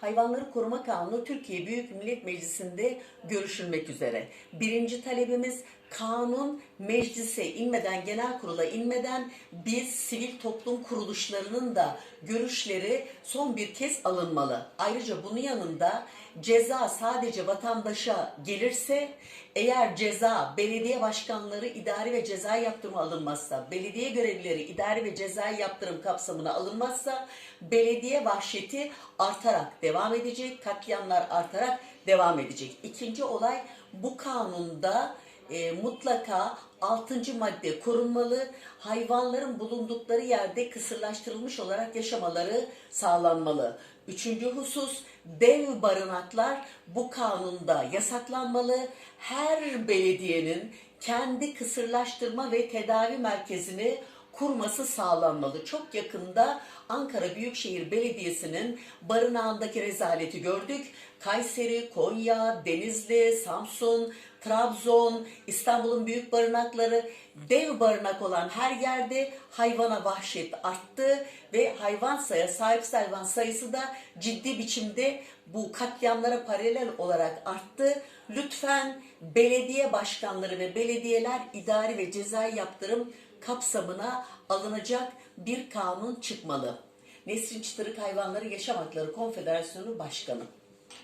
Hayvanları Koruma Kanunu Türkiye Büyük Millet Meclisi'nde görüşülmek üzere. Birinci talebimiz kanun meclise inmeden, genel kurula inmeden biz sivil toplum kuruluşlarının da görüşleri son bir kez alınmalı. Ayrıca bunun yanında ceza sadece vatandaşa gelirse eğer ceza belediye başkanları idari ve ceza yaptırımı alınmazsa, belediye görevlileri idari ve ceza yaptırım kapsamına alınmazsa belediye vahşeti artarak devam edecek, katliamlar artarak devam edecek. İkinci olay bu kanunda e, mutlaka 6. madde korunmalı. Hayvanların bulundukları yerde kısırlaştırılmış olarak yaşamaları sağlanmalı. Üçüncü husus dev barınaklar bu kanunda yasaklanmalı. Her belediyenin kendi kısırlaştırma ve tedavi merkezini kurması sağlanmalı. Çok yakında Ankara Büyükşehir Belediyesi'nin barınağındaki rezaleti gördük. Kayseri, Konya, Denizli, Samsun, Trabzon, İstanbul'un büyük barınakları, dev barınak olan her yerde hayvana vahşet arttı ve hayvan sayı, sahipsiz hayvan sayısı da ciddi biçimde bu katliamlara paralel olarak arttı. Lütfen belediye başkanları ve belediyeler idari ve cezai yaptırım kapsamına alınacak bir kanun çıkmalı. Nesrin Çıtırık Hayvanları Yaşam Hakları Konfederasyonu Başkanı.